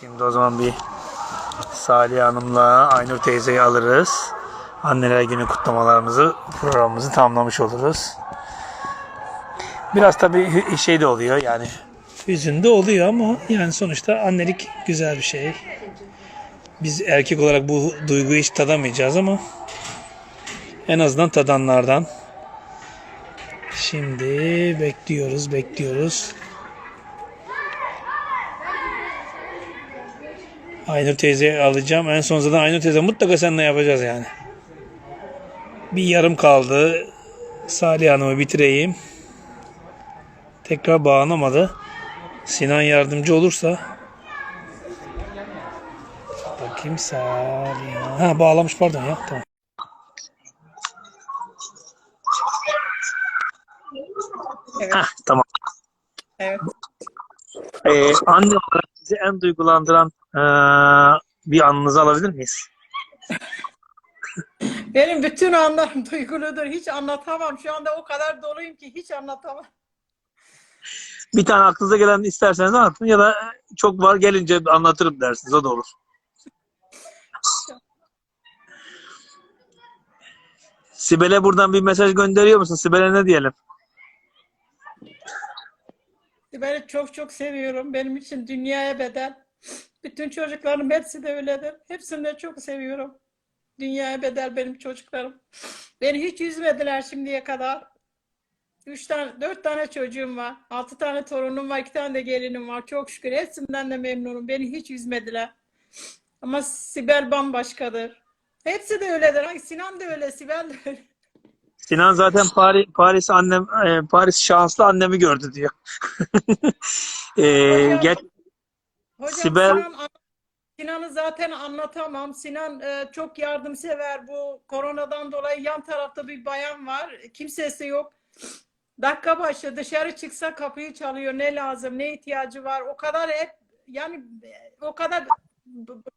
Şimdi o zaman bir Salih Hanım'la Aynur teyzeyi alırız. Anneler günü kutlamalarımızı, programımızı tamamlamış oluruz. Biraz tabii şey de oluyor yani hüzün de oluyor ama yani sonuçta annelik güzel bir şey. Biz erkek olarak bu duyguyu hiç tadamayacağız ama en azından tadanlardan. Şimdi bekliyoruz, bekliyoruz. Aynur teyzeyi alacağım. En son zaten Aynur teyze mutlaka seninle yapacağız yani. Bir yarım kaldı. Salih Hanım'ı bitireyim. Tekrar bağlanamadı. Sinan yardımcı olursa. Bakayım Salih. Ha bağlamış pardon ya. Tamam. Evet. Hah, tamam. Evet. Ee, anne olarak sizi en duygulandıran eee, bir anınızı alabilir miyiz? Benim bütün anlarım duyguludur. Hiç anlatamam. Şu anda o kadar doluyum ki hiç anlatamam. Bir tane aklınıza gelen isterseniz anlatın ya da çok var gelince anlatırım dersiniz o da olur. Sibel'e buradan bir mesaj gönderiyor musun? Sibel'e ne diyelim? Sibel'i çok çok seviyorum. Benim için dünyaya bedel. Bütün çocuklarım hepsi de öyledir. Hepsini de çok seviyorum. Dünyaya bedel benim çocuklarım. Beni hiç üzmediler şimdiye kadar. Üç tane, dört tane çocuğum var. Altı tane torunum var. iki tane de gelinim var. Çok şükür. Hepsinden de memnunum. Beni hiç üzmediler. Ama Sibel bambaşkadır. Hepsi de öyledir. Ay, Sinan da öyle, Sibel de öyle. Sinan zaten Paris, Paris annem e, Paris şanslı annemi gördü diyor. e, Hocam, geç, Hocam Sibel- Sinan, Sinan'ı zaten anlatamam. Sinan e, çok yardımsever. Bu koronadan dolayı yan tarafta bir bayan var. Kimsesi yok. Dakika başı dışarı çıksa kapıyı çalıyor. Ne lazım, ne ihtiyacı var. O kadar hep yani e, o kadar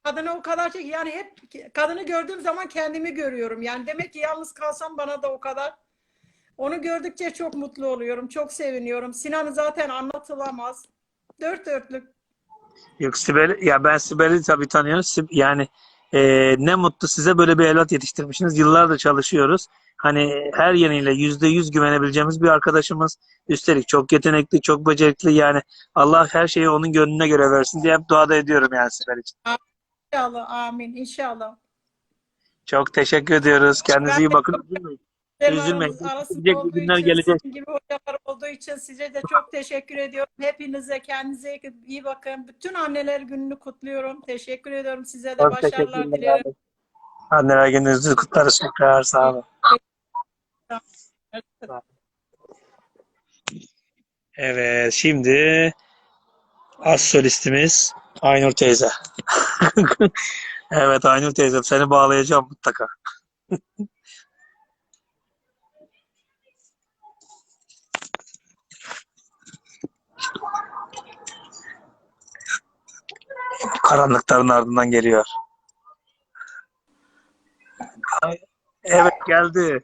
kadını o kadar şey yani hep kadını gördüğüm zaman kendimi görüyorum. Yani demek ki yalnız kalsam bana da o kadar. Onu gördükçe çok mutlu oluyorum. Çok seviniyorum. Sinan'ı zaten anlatılamaz. Dört dörtlük. Yok Sibel, ya ben Sibel'i tabii tanıyorum. Sib- Yani e, ne mutlu size böyle bir evlat yetiştirmişsiniz. Yıllardır çalışıyoruz. Hani her yönüyle yüzde yüz güvenebileceğimiz bir arkadaşımız. Üstelik çok yetenekli, çok becerikli. Yani Allah her şeyi onun gönlüne göre versin diye hep dua da ediyorum yani Sibel için. İnşallah. Amin. İnşallah. Çok teşekkür ediyoruz. Kendinize iyi bakın. Üzülmeyin. Gelecek günler gelecek. gibi hocalar olduğu için size de çok teşekkür ediyorum. Hepinize kendinize iyi bakın. Bütün anneler gününü kutluyorum. Teşekkür ediyorum. Size de Çok başarılar dilerim. Anneler gününüzü kutlarız tekrar. Sağ olun. Evet, şimdi az solistimiz Aynur teyze. Evet Aynur teyze seni bağlayacağım mutlaka. Karanlıkların ardından geliyor. Evet geldi.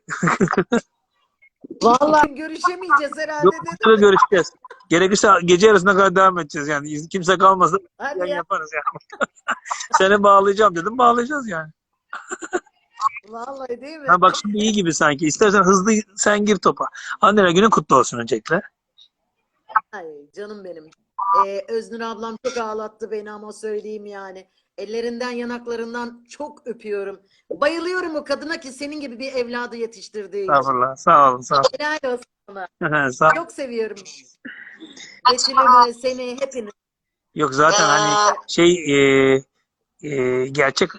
Vallahi görüşemeyeceğiz herhalde Yok dedim. görüşeceğiz. Gerekirse gece yarısına kadar devam edeceğiz yani. Kimse kalmasa Hadi yan ya. yaparız yani. Seni bağlayacağım dedim bağlayacağız yani. Vallahi değil mi? Ha bak şimdi iyi gibi sanki. İstersen hızlı sen gir topa. Anneler günü kutlu olsun öncelikle. Ay canım benim. Ee, Öznur ablam çok ağlattı beni ama söyleyeyim yani. Ellerinden yanaklarından çok öpüyorum. Bayılıyorum o kadına ki senin gibi bir evladı yetiştirdiği için. Estağfurullah. Sağ olun. Sağ olun. Helal olsun sana. sağ Çok seviyorum. Betül'ümü, seni, hepiniz. Yok zaten hani şey e, e, gerçek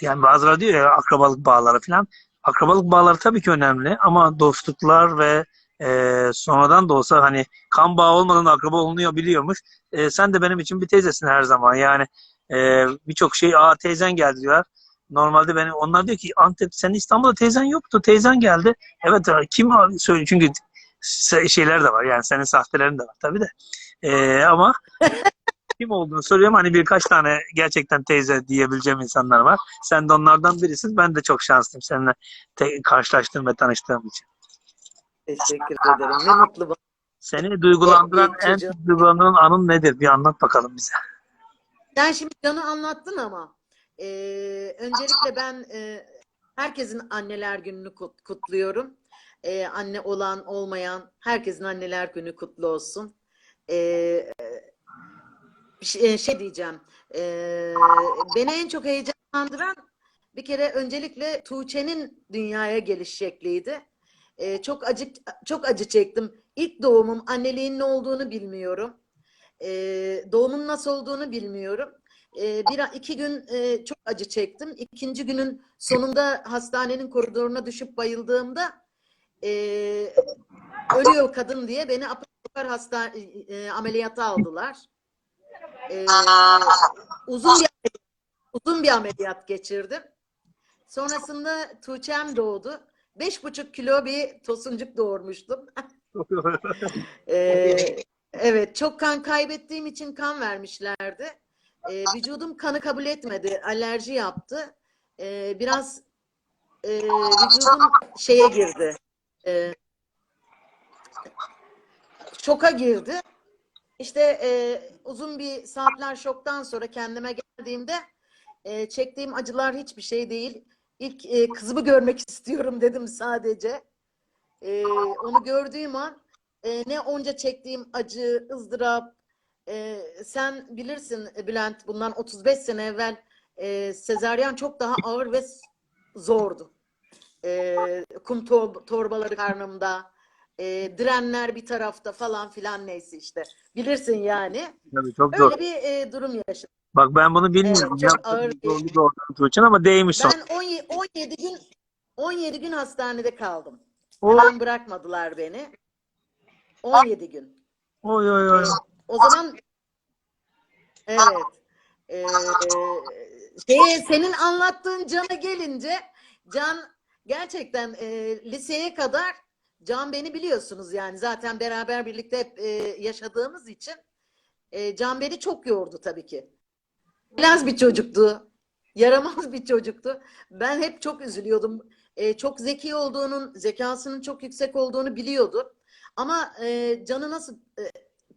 yani bazıları diyor ya akrabalık bağları falan. Akrabalık bağları tabii ki önemli ama dostluklar ve e, sonradan da olsa hani kan bağı olmadan da akraba olunuyor biliyormuş. E, sen de benim için bir teyzesin her zaman. Yani e, birçok şey aa teyzen geldi diyorlar. Normalde beni onlar diyor ki Antep senin İstanbul'da teyzen yoktu. Teyzen geldi. Evet kim söylüyor çünkü şeyler de var yani senin sahtelerin de var tabii de. E, ama kim olduğunu soruyorum. Hani birkaç tane gerçekten teyze diyebileceğim insanlar var. Sen de onlardan birisin. Ben de çok şanslıyım seninle karşılaştığım ve tanıştığım için. Teşekkür ederim. Ne mutlu bana. Seni duygulandıran, en çocuğum. duygulandıran anın nedir? Bir anlat bakalım bize. Sen şimdi Can'ı anlattın ama e, öncelikle ben e, herkesin anneler gününü kut- kutluyorum. E, anne olan olmayan herkesin anneler günü kutlu olsun. E, şey, şey diyeceğim. E, beni en çok heyecanlandıran bir kere öncelikle Tuğçe'nin dünyaya geliş şekliydi. E, çok acı çok acı çektim. İlk doğumum anneliğin ne olduğunu bilmiyorum. E, doğumun nasıl olduğunu bilmiyorum. E, bir iki gün e, çok acı çektim. İkinci günün sonunda hastanenin koridoruna düşüp bayıldığımda e, ölüyor kadın diye beni apar hasta e, ameliyata aldılar. E, uzun bir uzun bir ameliyat geçirdim. Sonrasında Tuğçe'm doğdu. Beş buçuk kilo bir tosuncuk doğurmuştum. Ee, evet, çok kan kaybettiğim için kan vermişlerdi. Ee, vücudum kanı kabul etmedi, alerji yaptı. Ee, biraz e, vücudum şeye girdi, e, şoka girdi. İşte e, uzun bir saatler şoktan sonra kendime geldiğimde e, çektiğim acılar hiçbir şey değil. İlk e, kızımı görmek istiyorum dedim sadece. E, onu gördüğüm an e, ne onca çektiğim acı, ızdırap. e, sen bilirsin Bülent bundan 35 sene evvel e, sezaryen çok daha ağır ve zordu. E, kum tor- torbaları karnımda, e, direnler bir tarafta falan filan neyse işte. Bilirsin yani. Tabii çok zor. Öyle bir e, durum yaşadım. Bak ben bunu bilmiyorum. Evet, çok ağır bir- Tuğçe'nin ama değmiş son. Ben 17, 17 gün 17 gün hastanede kaldım. Oy Hemen bırakmadılar beni. 17 gün. oy oy. oy. O zaman evet. Ee, şeye, senin anlattığın Can'a gelince Can gerçekten e, liseye kadar Can beni biliyorsunuz yani zaten beraber birlikte hep e, yaşadığımız için e, Can beni çok yordu tabii ki. Biraz bir çocuktu. Yaramaz bir çocuktu. Ben hep çok üzülüyordum. E, çok zeki olduğunun, zekasının çok yüksek olduğunu biliyordum. Ama e, Can'ı nasıl e,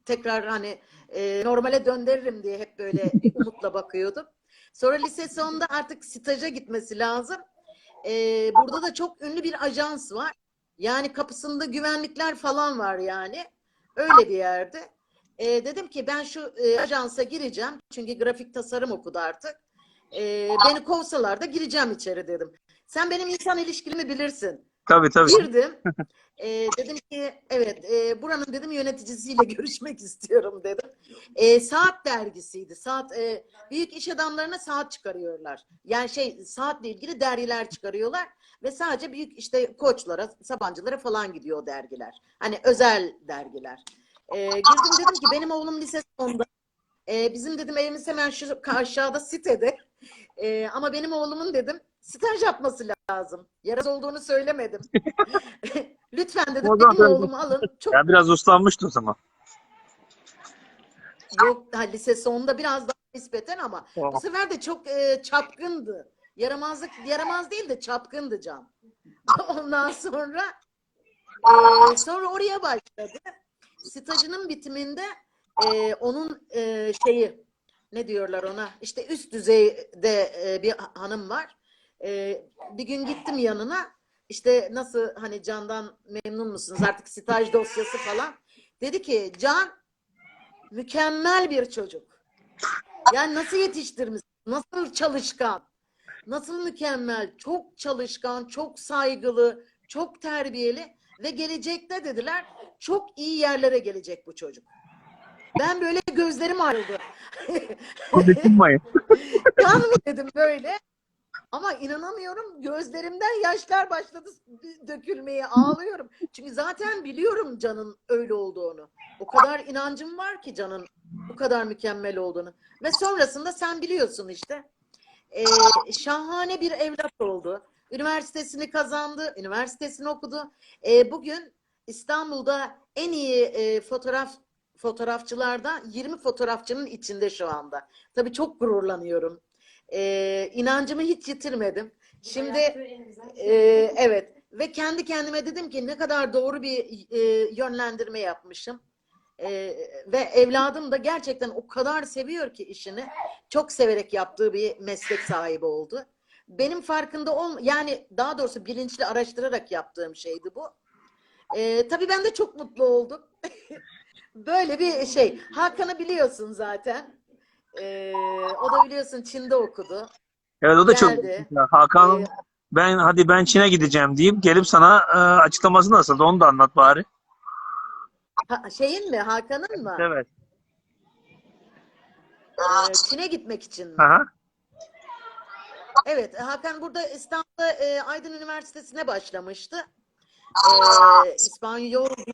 tekrar hani e, normale döndürürüm diye hep böyle umutla bakıyordum. Sonra lise sonunda artık staja gitmesi lazım. E, burada da çok ünlü bir ajans var. Yani kapısında güvenlikler falan var yani. Öyle bir yerde. E, dedim ki ben şu e, ajansa gireceğim. Çünkü grafik tasarım okudu artık. E, beni kovsalar da gireceğim içeri dedim. Sen benim insan ilişkimi bilirsin. Tabii tabii. Girdim. Ee, dedim ki evet e, buranın dedim yöneticisiyle görüşmek istiyorum dedim. Ee, saat dergisiydi. Saat e, büyük iş adamlarına saat çıkarıyorlar. Yani şey saatle ilgili dergiler çıkarıyorlar ve sadece büyük işte koçlara, sabancılara falan gidiyor o dergiler. Hani özel dergiler. Ee, girdim dedim ki benim oğlum lise sonunda e, bizim dedim evimiz hemen şu aşağıda sitede. E, ama benim oğlumun dedim staj yapması lazım. Yaraz olduğunu söylemedim. Lütfen dedim O benim ben- oğlumu alın. Çok Ya biraz uslanmıştı o zaman. yok daha lise sonunda biraz daha nispeten ama bu sefer de çok e, çapkındı. Yaramazlık yaramaz değil de çapkındı Can. Ondan sonra e, sonra oraya başladı. Stajının bitiminde e, onun e, şeyi ne diyorlar ona? İşte üst düzeyde e, bir hanım var. E, bir gün gittim yanına. İşte nasıl hani Can'dan memnun musunuz? Artık staj dosyası falan. Dedi ki Can mükemmel bir çocuk. Yani nasıl yetiştirmiş, nasıl çalışkan, nasıl mükemmel, çok çalışkan, çok saygılı, çok terbiyeli ve gelecekte dediler çok iyi yerlere gelecek bu çocuk. Ben böyle gözlerim. Can mı dedim böyle. Ama inanamıyorum gözlerimden yaşlar başladı dökülmeye ağlıyorum. Çünkü zaten biliyorum Can'ın öyle olduğunu. O kadar inancım var ki Can'ın bu kadar mükemmel olduğunu. Ve sonrasında sen biliyorsun işte. Ee, şahane bir evlat oldu. Üniversitesini kazandı, üniversitesini okudu. Ee, bugün İstanbul'da en iyi e, fotoğraf fotoğrafçılardan 20 fotoğrafçının içinde şu anda. Tabii çok gururlanıyorum. Ee, inancımı hiç yitirmedim. Şimdi e, evet ve kendi kendime dedim ki ne kadar doğru bir e, yönlendirme yapmışım. E, ve evladım da gerçekten o kadar seviyor ki işini. çok severek yaptığı bir meslek sahibi oldu. Benim farkında ol yani daha doğrusu bilinçli araştırarak yaptığım şeydi bu. Ee, tabii ben de çok mutlu oldum. Böyle bir şey. Hakan'ı biliyorsun zaten. Ee, o da biliyorsun Çin'de okudu. Evet o da çok Geldi. Hakan Ee, ben hadi ben Çin'e gideceğim deyip gelip sana e, açıklaması nasıldı onu da anlat bari. ha- şeyin mi? Hakan'ın mı? Evet. Ee, Çin'e gitmek için mi? Aha. Evet, Hakan burada İstanbul'da e, Aydın Üniversitesi'ne başlamıştı. E, İspanyol Dil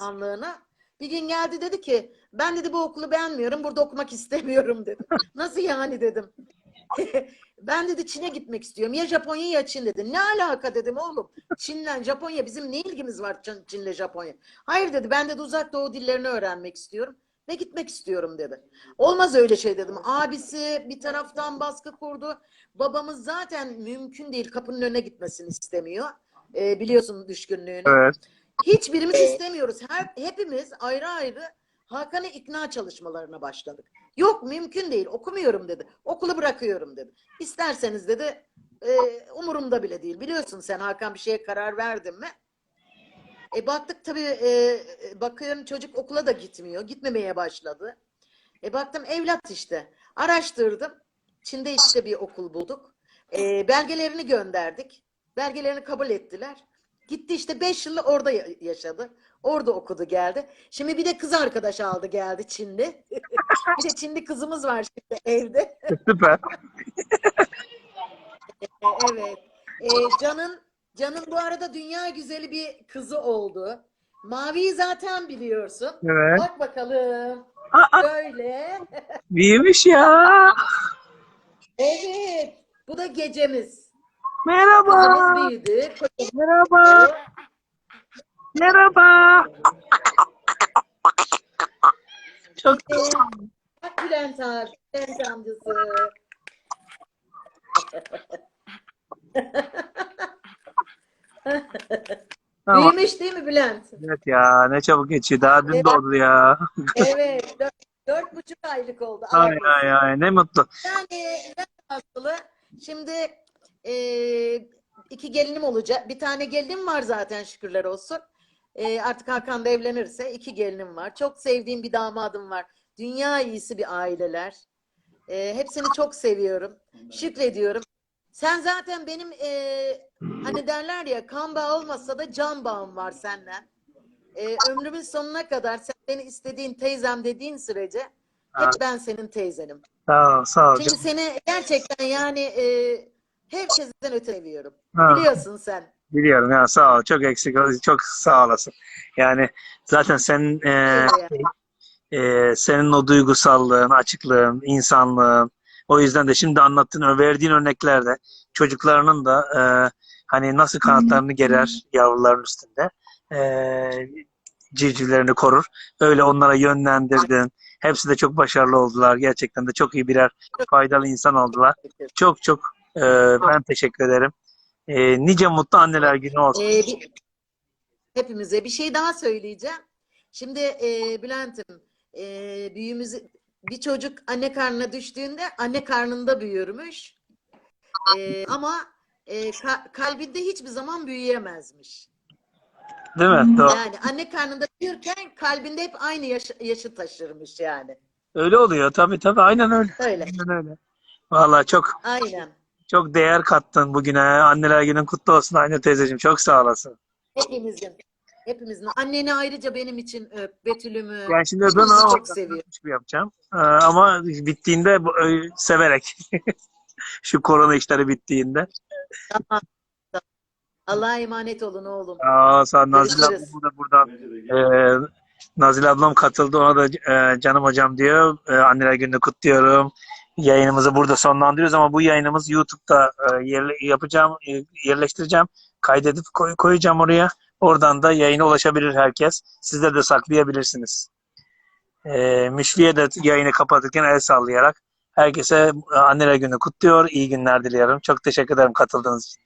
Uzmanlığına. Bir gün geldi dedi ki, ben dedi bu okulu beğenmiyorum, burada okumak istemiyorum dedi. Nasıl yani dedim. ben dedi Çin'e gitmek istiyorum. Ya Japonya ya Çin dedi. Ne alaka dedim oğlum. Çin'le Japonya bizim ne ilgimiz var Çin- Çin'le Japonya? Hayır dedi ben dedi uzak doğu dillerini öğrenmek istiyorum ve gitmek istiyorum dedi. Olmaz öyle şey dedim. Abisi bir taraftan baskı kurdu. Babamız zaten mümkün değil kapının önüne gitmesini istemiyor. Ee, biliyorsun düşkünlüğünü. Evet. Hiçbirimiz istemiyoruz. Her, hepimiz ayrı ayrı Hakan'ı ikna çalışmalarına başladık. Yok mümkün değil okumuyorum dedi. Okulu bırakıyorum dedi. İsterseniz dedi e, umurumda bile değil. Biliyorsun sen Hakan bir şeye karar verdin mi? E baktık tabii e, bakıyorum çocuk okula da gitmiyor. Gitmemeye başladı. E baktım evlat işte. Araştırdım. Çin'de işte bir okul bulduk. E, belgelerini gönderdik. Belgelerini kabul ettiler. Gitti işte 5 yıl orada ya- yaşadı. Orada okudu geldi. Şimdi bir de kız arkadaş aldı geldi Çinli. bir de Çinli kızımız var şimdi evde. Süper. E, evet. E, Can'ın Can'ın bu arada dünya güzeli bir kızı oldu. Mavi'yi zaten biliyorsun. Evet. Bak bakalım. Aa, Böyle. büyümüş ya. Evet. Bu da gecemiz. Merhaba. Kızımız büyüdü. Merhaba. Merhaba. Çok Bak Bülent abi. Bülent amcası. tamam. Büyümüş değil mi Bülent? Evet ya ne çabuk geçiyor. Daha dün Evet. doğdu ya. Evet. Dört, dört buçuk aylık oldu. Ay ay ay ne mutlu. Yani asılı şimdi e, iki gelinim olacak. Bir tane gelinim var zaten şükürler olsun. E, artık Hakan da evlenirse iki gelinim var. Çok sevdiğim bir damadım var. Dünya iyisi bir aileler. E, hepsini çok seviyorum. Şükrediyorum. Sen zaten benim e, hani derler ya kan bağı olmasa da can bağım var senden. E, ömrümün sonuna kadar sen beni istediğin teyzem dediğin sürece hep ben senin teyzenim. Sağ ol sağ ol. Çünkü seni gerçekten yani e, herkesten öte seviyorum. Ha. Biliyorsun sen. Biliyorum ya sağ ol. Çok eksik çok sağ olasın. Yani zaten senin e, e, senin o duygusallığın, açıklığın, insanlığın o yüzden de şimdi anlattığın, verdiğin örneklerde çocuklarının da e, hani nasıl kanatlarını gerer yavruların üstünde e, civcivlerini korur. Öyle onlara yönlendirdin. Hepsi de çok başarılı oldular. Gerçekten de çok iyi birer faydalı insan oldular. Çok çok e, ben teşekkür ederim. E, nice mutlu anneler günü olsun. E, bir- hepimize bir şey daha söyleyeceğim. Şimdi e, Bülent'im e, büyüğümüz bir çocuk anne karnına düştüğünde anne karnında büyürmüş. E, ama e, ka- kalbinde hiçbir zaman büyüyemezmiş. Değil mi? Doğru. Yani anne karnında büyürken kalbinde hep aynı yaş- yaşı taşırmış yani. Öyle oluyor. Tabii tabii. Aynen öyle. Öyle. Aynen öyle. Vallahi çok Aynen. çok değer kattın bugüne. Anneler günün kutlu olsun anne teyzeciğim. Çok sağ olasın. Hepimizin. Hepimizin. Anneni ayrıca benim için öp. Betül'ümü. Yani şimdi Hepimizi ama çok seviyorum. gibi yapacağım. Ee, ama bittiğinde bu- e, severek. Şu korona işleri bittiğinde. Tamam. Allah'a emanet olun oğlum. Aa, sağ ol. Nazile ablam Görüşürüz. da buradan e, Nazile ablam katıldı. Ona da e, canım hocam diyor. E, anneler gününü kutluyorum. Yayınımızı burada sonlandırıyoruz ama bu yayınımız YouTube'da e, yerle- yapacağım, e, yerleştireceğim. Kaydedip koy- koyacağım oraya. Oradan da yayına ulaşabilir herkes. Sizler de saklayabilirsiniz. E, Müşfiye de yayını kapatırken el sallayarak herkese anneler günü kutluyor. İyi günler diliyorum. Çok teşekkür ederim katıldığınız için.